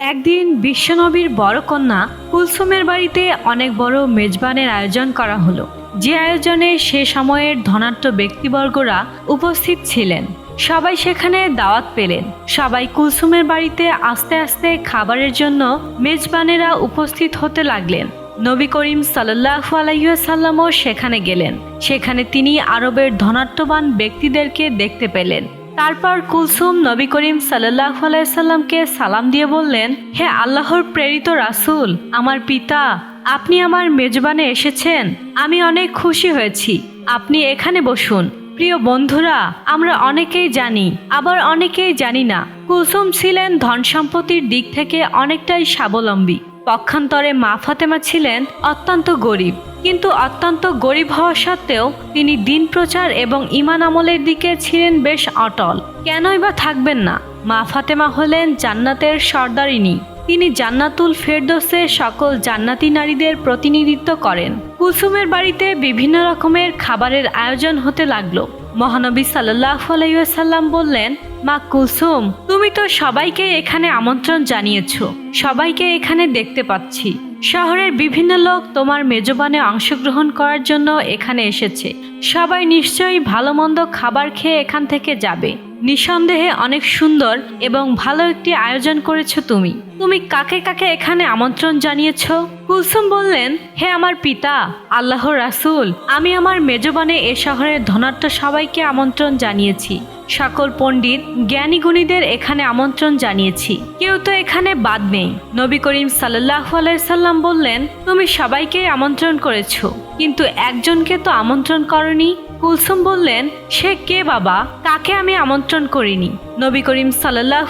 একদিন বিশ্বনবীর বড় কন্যা কুলসুমের বাড়িতে অনেক বড় মেজবানের আয়োজন করা হলো। যে আয়োজনে সে সময়ের ধনাঢ্য ব্যক্তিবর্গরা উপস্থিত ছিলেন। সবাই সেখানে দাওয়াত পেলেন। সবাই কুলসুমের বাড়িতে আস্তে আস্তে খাবারের জন্য মেজবানেরা উপস্থিত হতে লাগলেন। নবী করিম সাল্লাহ আলাইসাল্লামও সেখানে গেলেন। সেখানে তিনি আরবের ধনাট্যবান ব্যক্তিদেরকে দেখতে পেলেন। তারপর কুলসুম নবী করিম সাল্লাহ আলাইসাল্লামকে সালাম দিয়ে বললেন, হে আল্লাহর প্রেরিত রাসুল, আমার পিতা, আপনি আমার মেজবানে এসেছেন, আমি অনেক খুশি হয়েছি। আপনি এখানে বসুন। প্রিয় বন্ধুরা, আমরা অনেকেই জানি, আবার অনেকেই জানি না, কুলসুম ছিলেন ধন সম্পত্তির দিক থেকে অনেকটাই স্বাবলম্বী। পক্ষান্তরে মা ফাতেমা ছিলেন অত্যন্ত গরিব। কিন্তু অত্যন্ত গরিব হওয়া সত্ত্বেও তিনি দিন প্রচার এবং ইমান আমলের দিকে ছিলেন বেশ অটল। কেনই বা থাকবেন না? মা ফাতেমা হলেন জান্নাতের সর্দারিনী। তিনি জান্নাতুল ফেরদোসে সকল জান্নাতি নারীদের প্রতিনিধিত্ব করেন। কুলসুমের বাড়িতে বিভিন্ন রকমের খাবারের আয়োজন হতে লাগল। মহানবী সাল্লাহ আলাইসাল্লাম বললেন, মা কুলসুম, তুমি তো সবাইকে এখানে আমন্ত্রণ জানিয়েছ। সবাইকে এখানে দেখতে পাচ্ছি। শহরের বিভিন্ন লোক তোমার মেজবানে অংশগ্রহণ করার জন্য এখানে এসেছে। সবাই নিশ্চয়ই ভালো মন্দ খাবার খেয়ে এখান থেকে যাবে। নিঃসন্দেহে অনেক সুন্দর এবং ভালো একটি আয়োজন করেছ তুমি। তুমি কাকে কাকে এখানে আমন্ত্রণ জানিয়েছ? কুলসুম বললেন, হে আমার পিতা, আল্লাহ রাসূল, আমি আমার মেজবানে এ শহরের ধনাঢ্য সবাইকে আমন্ত্রণ জানিয়েছি। সকল পণ্ডিত, জ্ঞানী গুণীদের এখানে আমন্ত্রণ জানিয়েছি। কেউ তো এখানে বাদ নেই। নবী করিম সাল্লাহ সাল্লাম বললেন, তুমি সবাইকে আমন্ত্রণ করেছ, কিন্তু একজনকে তো আমন্ত্রণ করনি? কুলসুম বললেন, সে কে বাবা? তাকে আমি আমন্ত্রণ করিনি? নবী করিম সাল্লাহ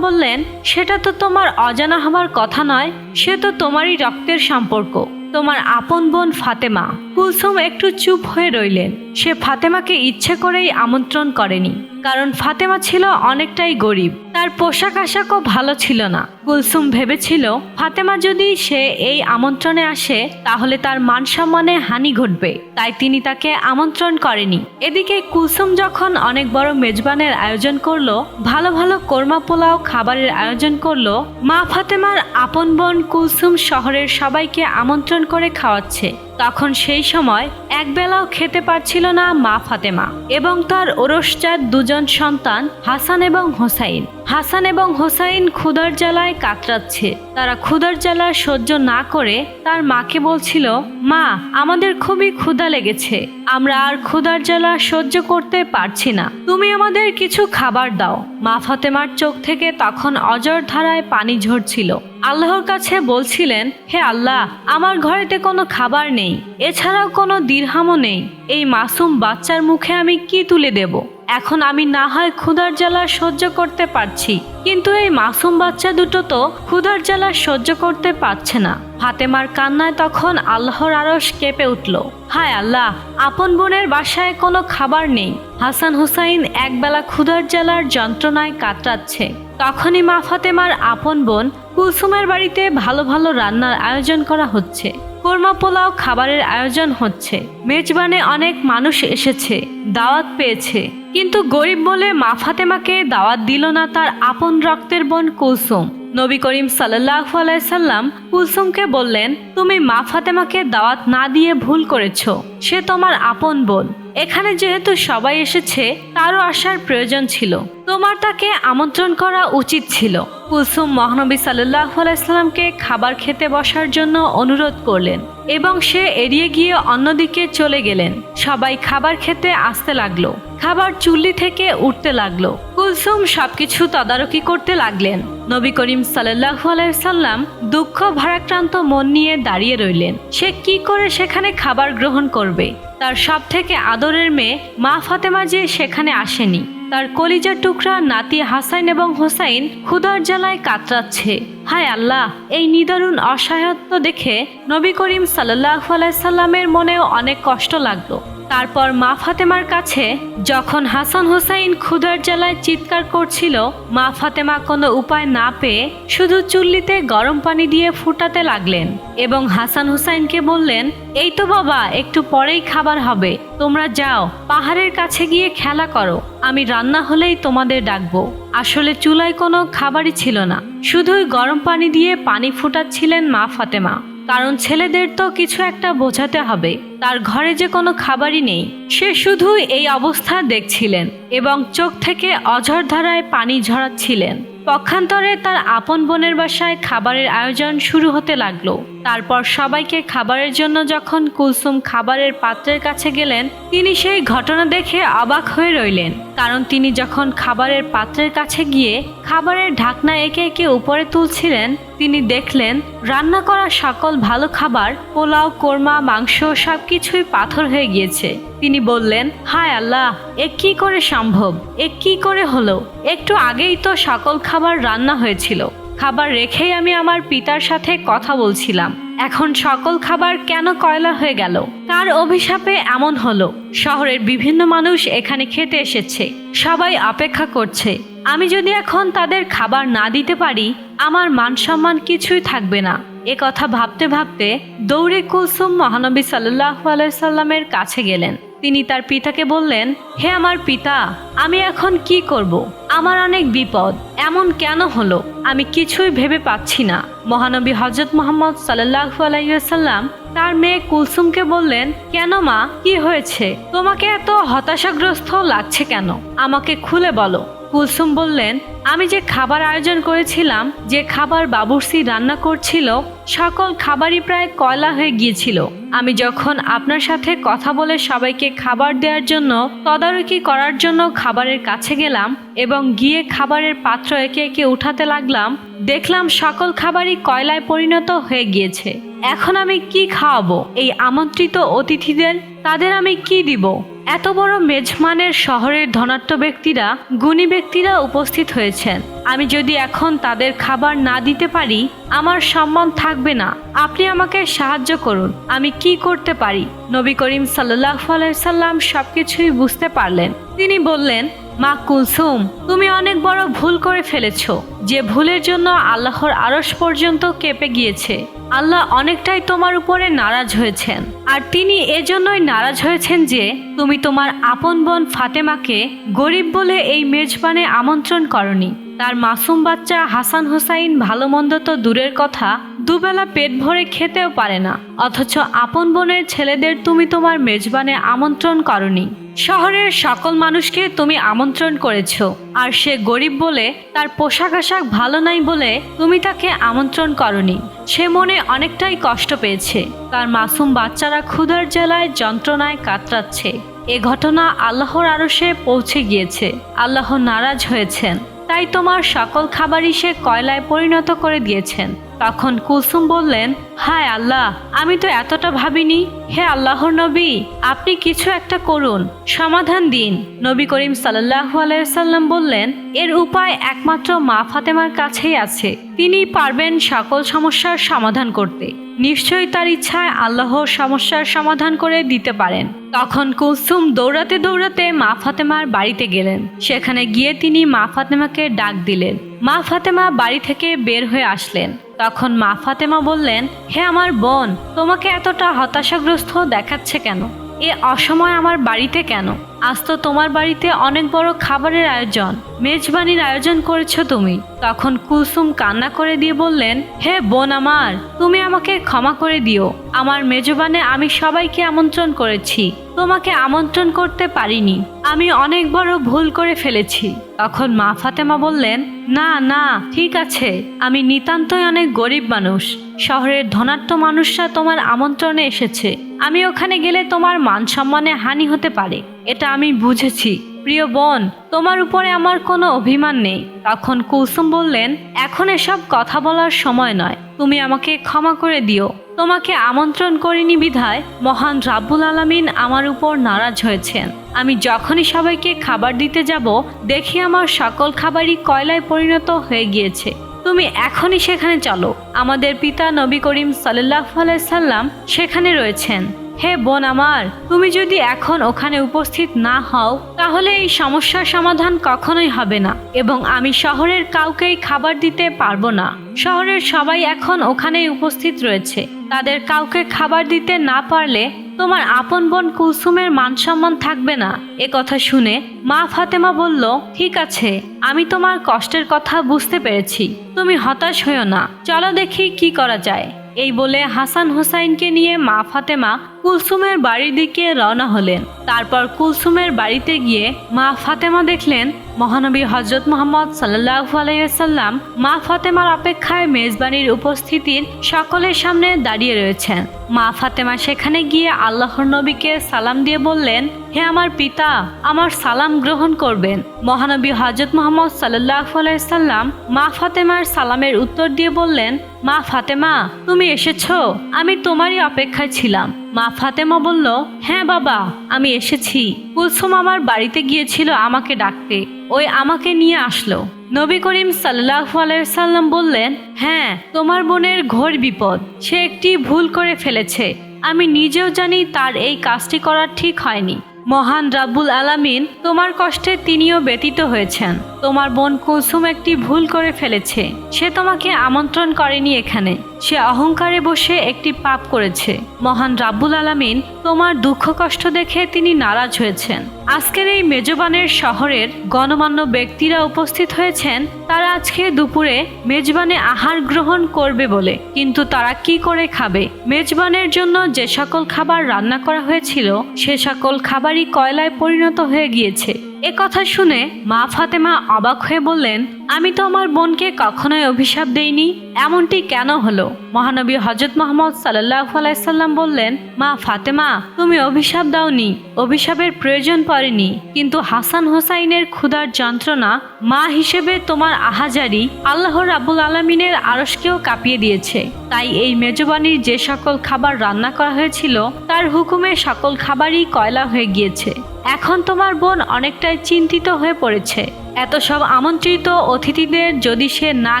বললেন, সেটা তো তোমার অজানা হওয়ার কথা নয়, সে তো তোমারই রক্তের সম্পর্ক, তোমার আপন বোন ফাতেমা। কুলসুম একটু চুপ হয়ে রইলেন। সে ফাতেমাকে ইচ্ছে করেই আমন্ত্রণ করেনি। কারণ ফাতেমা ছিল অনেকটাই গরিব। তার পোশাক আশাকও ভালো ছিল না। কুলসুম ভেবেছিল, ফাতেমা যদি সে এই আমন্ত্রণে আসে, তাহলে তার মান সম্মানে হানি ঘটবে। তাই তিনি তাকে আমন্ত্রণ করেনি। এদিকে কুলসুম যখন অনেক বড় মেজবানের আয়োজন করল, ভালো ভালো কোরমা পোলাও খাবারের আয়োজন করল, মা ফাতেমার আপন বোন কুলসুম শহরের সবাইকে আমন্ত্রণ করে খাওয়াচ্ছে। তখন সেই সময় একবেলাও খেতে পারছিল না মা ফাতেমা এবং তার ওরসচার দুজন সন্তান হাসান এবং হোসাইন। হাসান এবং হোসাইন ক্ষুধার জ্বালায় কাতরাচ্ছে। তারা ক্ষুধার জ্বালা সহ্য না করে তার মাকে বলছিল, মা, আমাদের খুবই ক্ষুধা লেগেছে। আমরা আর ক্ষুধার জ্বালা সহ্য করতে পারছি না। তুমি আমাদের কিছু খাবার দাও। মা ফাতেমার চোখ থেকে তখন অজর ধারায় পানি ঝরছিল। আল্লাহর কাছে বলছিলেন, হে আল্লাহ, আমার ঘরেতে কোনো খাবার নেই। এছাড়াও কোনো দিরহামও নেই। এই মাসুম বাচ্চার মুখে আমি কি তুলে দেব? এখন আমি না হয় ক্ষুধার জ্বালা সহ্য করতে পারছি। কিন্তু এই মাসুম বাচ্চা দুটো তো ক্ষুধার জ্বালা সহ্য করতে পারছে না। ফাতেমার কান্নায় তখন আল্লাহর আরস কেঁপে উঠল। হায় আল্লাহ, আপন বোনের বাসায় কোনো খাবার নেই। হাসান হুসাইন একবেলা ক্ষুধার জ্বালার যন্ত্রণায় কাতরাচ্ছে। তখনই মা ফাতেমার আপন বোন কুলসুমের বাড়িতে ভালো ভালো রান্নার আয়োজন করা হচ্ছে। কোরমা পোলাও খাবারের আয়োজন হচ্ছে। মেজবানে অনেক মানুষ এসেছে, দাওয়াত পেয়েছে। কিন্তু গরিব বলে মা ফাতেমাকে দাওয়াত দিল না তার আপন রক্তের বোন কুলসুম। নবী করিম সাল্লাহ আলাইসাল্লাম কুলসুমকে বললেন, তুমি মা ফাতেমাকে দাওয়াত না দিয়ে ভুল করেছ। সে তোমার আপন বোন। এখানে যেহেতু সবাই এসেছে, তারও আসার প্রয়োজন ছিল। তোমার তাকে আমন্ত্রণ করা উচিত ছিল। কুলসুম মহানবী সাল্লাহ আলাইসাল্লামকে খাবার খেতে বসার জন্য অনুরোধ করলেন এবং সে এড়িয়ে গিয়ে অন্যদিকে চলে গেলেন। সবাই খাবার খেতে আসতে লাগল। খাবার চুল্লি থেকে উঠতে লাগল। কুলসুম সবকিছু তদারকি করতে লাগলেন। নবী করিম সাল্লাহ আলাইসাল্লাম দুঃখ, ভারাক্রান্ত মন নিয়ে দাঁড়িয়ে রইলেন। সে কি করে সেখানে খাবার গ্রহণ করবে? তার সব থেকে আদরের মেয়ে মা ফাতেমা যে সেখানে আসেনি। তার কলিজার টুকরা নাতি হাসাইন এবং হোসাইন ক্ষুধার জ্বালায় কাতরাচ্ছে। হায় আল্লাহ, এই নিদারুণ অসহায়ত্ব দেখে নবী করিম সাল্লাহ আলাইসাল্লামের মনেও অনেক কষ্ট লাগল। তারপর মা ফাতেমার কাছে যখন হাসান হোসাইন ক্ষুধার জ্বালায় চিৎকার করছিল, মা ফাতেমা কোনো উপায় না পেয়ে শুধু চুল্লিতে গরম পানি দিয়ে ফুটাতে লাগলেন এবং হাসান হুসাইনকে বললেন, এই তো বাবা, একটু পরেই খাবার হবে। তোমরা যাও, পাহাড়ের কাছে গিয়ে খেলা করো। আমি রান্না হলেই তোমাদের ডাকবো। আসলে চুলায় কোনো খাবারই ছিল না। শুধুই গরম পানি দিয়ে পানি ফুটাচ্ছিলেন মা ফাতেমা। কারণ ছেলেদের তো কিছু একটা বোঝাতে হবে। তার ঘরে যে কোনো খাবারই নেই। সে শুধু এই অবস্থা দেখছিলেন এবং চোখ থেকে অঝর ধারায় পানি ঝরাচ্ছিলেন। পক্ষান্তরে তার আপন বোনের বাসায় খাবারের আয়োজন শুরু হতে লাগল। তারপর সবাইকে খাবারের জন্য যখন কুলসুম খাবারের পাত্রের কাছে গেলেন, তিনি সেই ঘটনা দেখে অবাক হয়ে রইলেন। কারণ তিনি যখন খাবারের পাত্রের কাছে গিয়ে খাবারের ঢাকনা একে একে উপরে তুলছিলেন, তিনি দেখলেন, রান্না করা সকল ভালো খাবার, পোলাও, কোরমা, মাংস সবকিছুই পাথর হয়ে গিয়েছে। তিনি বললেন, হায় আল্লাহ, এ কি করে সম্ভব? এ কি করে হলো? একটু আগেই তো সকল খাবার রান্না হয়েছিল। খাবার রেখেই আমি আমার পিতার সাথে কথা বলছিলাম। এখন সকল খাবার কেন কয়লা হয়ে গেল? কার অভিশাপে এমন হলো, শহরের বিভিন্ন মানুষ এখানে খেতে এসেছে, সবাই অপেক্ষা করছে। আমি যদি এখন তাদের খাবার না দিতে পারি, আমার মান সম্মান কিছুই থাকবে না। এ কথা ভাবতে ভাবতে দৌড়ে কুলসুম মহানবী সাল্লাহ আলাইসাল্লামের কাছে গেলেন। তিনি তার পিতাকে বললেন, হে আমার পিতা, আমি এখন কি করব? আমার অনেক বিপদ। এমন কেন হলো? আমি কিছুই ভেবে পাচ্ছি না। মহানবী হজরত মোহাম্মদ সাল্লাহ আলাইসাল্লাম তার মেয়ে কুলসুমকে বললেন, কেন মা? কি হয়েছে? তোমাকে এত হতাশাগ্রস্ত লাগছে কেন? আমাকে খুলে বলো। কুলসুম বললেন, আমি যে খাবার আয়োজন করেছিলাম, যে খাবার বাবুর্সি রান্না করছিল, সকল খাবারই প্রায় কয়লা হয়ে গিয়েছিল। আমি যখন আপনার সাথে কথা বলে সবাইকে খাবার দেওয়ার জন্য, তদারকি করার জন্য খাবারের কাছে গেলাম এবং গিয়ে খাবারের পাত্র একে একে উঠাতে লাগলাম, দেখলাম সকল খাবারই কয়লায় পরিণত হয়ে গিয়েছে। এখন আমি কি খাওয়াবো? এই আমন্ত্রিত অতিথিদের, তাদের আমি কি দিব? এত বড় মেজমানের শহরের ধনাত্ম ব্যক্তিরা গুণী ব্যক্তিরা উপস্থিত হয়েছেন। আমি যদি এখন তাদের খাবার না দিতে পারি, আমার সম্মান থাকবে না। আপনি আমাকে সাহায্য করুন। আমি কি করতে পারি? নবী করিম সাল্লাহ সাল্লাম সবকিছুই বুঝতে পারলেন। তিনি বললেন, মা কুলসুম, তুমি অনেক বড় ভুল করে ফেলেছ। যে ভুলের জন্য আল্লাহর আরস পর্যন্ত কেঁপে গিয়েছে। আল্লাহ অনেকটাই তোমার উপরে নারাজ হয়েছেন। আর তিনি এজন্যই নারাজ হয়েছেন যে, তুমি তোমার আপন বোন ফাতেমাকে গরিব বলে এই মেজবানে আমন্ত্রণ করনি। তার মাসুম বাচ্চা হাসান হোসাইন ভালো মন্দ তো দূরের কথা, দুবেলা পেট ভরে খেতেও পারে না। অথচ আপন বোনের ছেলেদের তুমি তোমার মেজবানে আমন্ত্রণ করনি। শহরের সকল মানুষকে তুমি আমন্ত্রণ করেছ। আর সে গরিব বলে, তার পোশাক আশাক ভালো নাই বলে তুমি তাকে আমন্ত্রণ করনি। সে মনে অনেকটাই কষ্ট পেয়েছে। তার মাসুম বাচ্চারা ক্ষুধার জেলায় যন্ত্রণায় কাতরাচ্ছে। এ ঘটনা আল্লাহর আরশে পৌঁছে গিয়েছে। আল্লাহ নারাজ হয়েছেন। তাই তোমার সকল খাবারই সে কয়লায় পরিণত করে দিয়েছেন। তখন কুলসুম বললেন, হায় আল্লাহ, আমি তো এতটা ভাবিনি। হে আল্লাহর নবী, আপনি কিছু একটা করুন। সমাধান দিন। নবী করিম সাল্লাহ আলাইসাল্লাম বললেন, এর উপায় একমাত্র মা ফাতেমার কাছেই আছে। তিনি পারবেন সকল সমস্যার সমাধান করতে। নিশ্চয়ই তার ইচ্ছায় আল্লাহর সমস্যার সমাধান করে দিতে পারেন। তখন কুলসুম দৌড়াতে দৌড়াতে মা ফাতেমার বাড়িতে গেলেন। সেখানে গিয়ে তিনি মা ফাতেমাকে ডাক দিলেন। মা ফাতেমা বাড়ি থেকে বের হয়ে আসলেন। তখন মা ফাতেমা বললেন, হে আমার বোন, তোমাকে এতটা হতাশাগ্রস্ত দেখাচ্ছে কেন? এ অসময় আমার বাড়িতে কেন? আজ তো তোমার বাড়িতে অনেক বড় খাবারের আয়োজন, মেজবানির আয়োজন করেছ তুমি। তখন কুলসুম কান্না করে দিয়ে বললেন, হে বোন আমার, তুমি আমাকে ক্ষমা করে দিও। আমার মেজবানে আমি সবাইকে আমন্ত্রণ করেছি। তোমাকে আমন্ত্রণ করতে পারিনি। আমি অনেক বড় ভুল করে ফেলেছি। তখন মা ফাতেমা বললেন, না না, ঠিক আছে। আমি নিতান্তই অনেক গরিব মানুষ। শহরের ধনাঢ্য মানুষরা তোমার আমন্ত্রণে এসেছে। আমি ওখানে গেলে তোমার মান সম্মানে হানি হতে পারে। এটা আমি বুঝেছি। প্রিয় বোন, তোমার উপরে আমার কোনো অভিমান নেই। তখন কুলসুম বললেন, এখন এসব কথা বলার সময় নয়। তুমি আমাকে ক্ষমা করে দিও। তোমাকে আমন্ত্রণ করিনি বিধায় মহান রাব্বুল আলামিন আমার উপর নারাজ হয়েছেন। আমি যখনই সবাইকে খাবার দিতে যাব, দেখি আমার সকল খাবারই কয়লায় পরিণত হয়ে গিয়েছে। তুমি এখনই সেখানে চলো। আমাদের পিতা নবী করিম সাল্লাহ সাল্লাম সেখানে রয়েছেন। হে বোন আমার, তুমি যদি এখন ওখানে উপস্থিত না হও, তাহলে এই সমস্যার সমাধান কখনোই হবে না এবং আমি শহরের কাউকেই খাবার দিতে পারব না। শহরের সবাই এখন ওখানেই উপস্থিত রয়েছে। তাদের কাউকে খাবার দিতে না পারলে তোমার আপন বোন কুলসুমের মান সম্মান থাকবে না। এ কথা শুনে মা ফাতেমা বলল, ঠিক আছে, আমি তোমার কষ্টের কথা বুঝতে পেরেছি। তুমি হতাশ হইও না। চলো দেখি কি করা যায়। এই বলে হাসান হোসাইনকে নিয়ে মা ফাতেমা কুলসুমের বাড়ির দিকে রওনা হলেন। তারপর কুলসুমের বাড়িতে গিয়ে মা ফাতেমা দেখলেন, মহানবী হজরত মোহাম্মদ সাল্লাহু আলাইসাল্লাম মা ফাতেমার অপেক্ষায় মেজবানির উপস্থিতির সকলের সামনে দাঁড়িয়ে রয়েছেন। মা ফাতেমা সেখানে গিয়ে আল্লাহর নবীকে সালাম দিয়ে বললেন হে আমার পিতা, আমার সালাম গ্রহণ করবেন। মহানবী হজরত মোহাম্মদ সাল্লাহু আলাইসাল্লাম মা ফাতেমার সালামের উত্তর দিয়ে বললেন, মা ফাতেমা, তুমি এসেছ? আমি তোমারই অপেক্ষায় ছিলাম। মা ফাতেমা বলল হ্যাঁ বাবা, আমি এসেছি। কুলসুম আমার বাড়িতে গিয়েছিল আমাকে ডাকতে। ওই আমাকে নিয়ে আসলো। নবী করিম সাল্লাহু আলাইসাল্লাম বললেন হ্যাঁ তোমার বোনের ঘোর বিপদ। সে একটি ভুল করে ফেলেছে। আমি নিজেও জানি তার এই কাজটি করা ঠিক হয়নি। মহান রাব্বুল আলামিন, তোমার কষ্টে তিনিও ব্যতীত হয়েছেন। তোমার বোন কুলসুম একটি ভুল করে ফেলেছে। সে তোমাকে আমন্ত্রণ করেনি এখানে। সে অহংকারে বসে একটি পাপ করেছে। মহান রাব্বুল আলামিন, তোমার দুঃখ কষ্ট দেখে তিনি নারাজ হয়েছেন। আজকের এই মেজবানের শহরের গণমান্য ব্যক্তিরা উপস্থিত হয়েছেন, তারা আজকে দুপুরে মেজবানে আহার গ্রহণ করবে বলে। কিন্তু তারা কি করে খাবে? মেজবানের জন্য যে সকল খাবার রান্না করা হয়েছিল, সে সকল খাবারই কয়লায় পরিণত হয়ে গিয়েছে। এ কথা শুনে মা ফাতেমা অবাক হয়ে বললেন আমি তো আমার বোনকে কখনোই অভিশাপ দেইনি। এমনটি কেন হলো? মহানবী হজরত মোহাম্মদ সাল্লাহ আলাইসাল্লাম বললেন, মা ফাতেমা, তুমি অভিশাপ দাওনি। অভিশাপের প্রয়োজন পড়েনি। কিন্তু হাসান হোসাইনের ক্ষুধার যন্ত্রণা মা হিসেবে তোমার আহাজারি আল্লাহ রাবুল আলমিনের আরসকেও কাঁপিয়ে দিয়েছে। তাই এই মেজবানির যে সকল খাবার রান্না করা হয়েছিল, তার হুকুমে সকল খাবারই কয়লা হয়ে গিয়েছে। এখন তোমার বোন অনেকটাই চিন্তিত হয়ে পড়েছে। এত সব আমন্ত্রিত অতিথিদের যদি সে না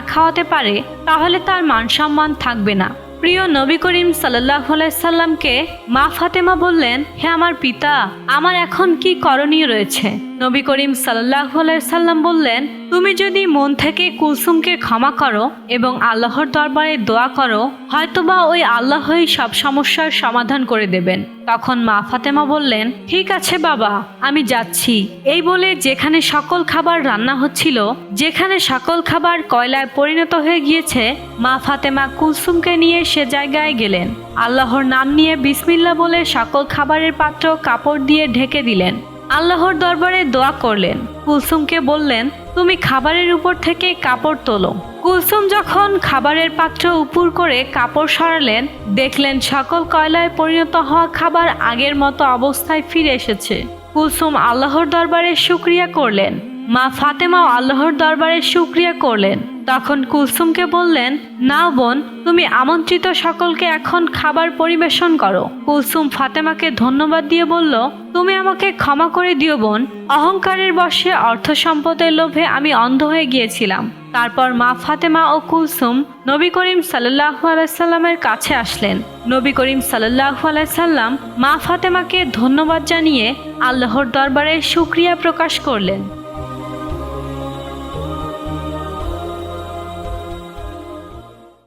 খাওয়াতে পারে, তাহলে তার মান সম্মান থাকবে না। প্রিয় নবী করিম সাল্লাহ সাল্লামকে, মা ফাতেমা বললেন, হে আমার পিতা, আমার এখন কি করণীয় রয়েছে? নবী করিম সাল্লাহ সাল্লাম বললেন, তুমি যদি মন থেকে কুলসুমকে ক্ষমা করো এবং আল্লাহর দরবারে দোয়া করো, হয়তোবা ওই আল্লাহই সব সমস্যার সমাধান করে দেবেন। তখন মা ফাতেমা বললেন, ঠিক আছে বাবা, আমি যাচ্ছি। এই বলে যেখানে সকল খাবার রান্না হচ্ছিল, যেখানে সকল খাবার কয়লায় পরিণত হয়ে গিয়েছে, মা ফাতেমা কুলসুমকে নিয়ে সে জায়গায় গেলেন। আল্লাহর নাম নিয়ে বিসমিল্লা বলে সকল খাবারের পাত্র কাপড় দিয়ে ঢেকে দিলেন। আল্লাহর দরবারে দোয়া করলেন। কুলসুমকে বললেন, তুমি খাবারের উপর থেকে কাপড় তোলো। কুলসুম যখন খাবারের পাত্র উপর করে কাপড় সরালেন, দেখলেন সকল কয়লায় পরিণত হওয়া খাবার আগের মতো অবস্থায় ফিরে এসেছে। কুলসুম আল্লাহর দরবারে শুক্রিয়া করলেন। মা ফাতেমাও আল্লাহর দরবারে শুক্রিয়া করলেন। তখন কুলসুমকে বললেন, না বোন, তুমি আমন্ত্রিত সকলকে এখন খাবার পরিবেশন করো। কুলসুম ফাতেমাকে ধন্যবাদ দিয়ে বলল, তুমি আমাকে ক্ষমা করে দিও বোন। অহংকারের বশে অর্থ সম্পদের লোভে আমি অন্ধ হয়ে গিয়েছিলাম। তারপর মা ফাতেমা ও কুলসুম নবী করিম সাল্লাহু আলাইসাল্লামের কাছে আসলেন। নবী করিম সাল্লাহু আলাইসাল্লাম মা ফাতেমাকে ধন্যবাদ জানিয়ে আল্লাহর দরবারে সুক্রিয়া প্রকাশ করলেন।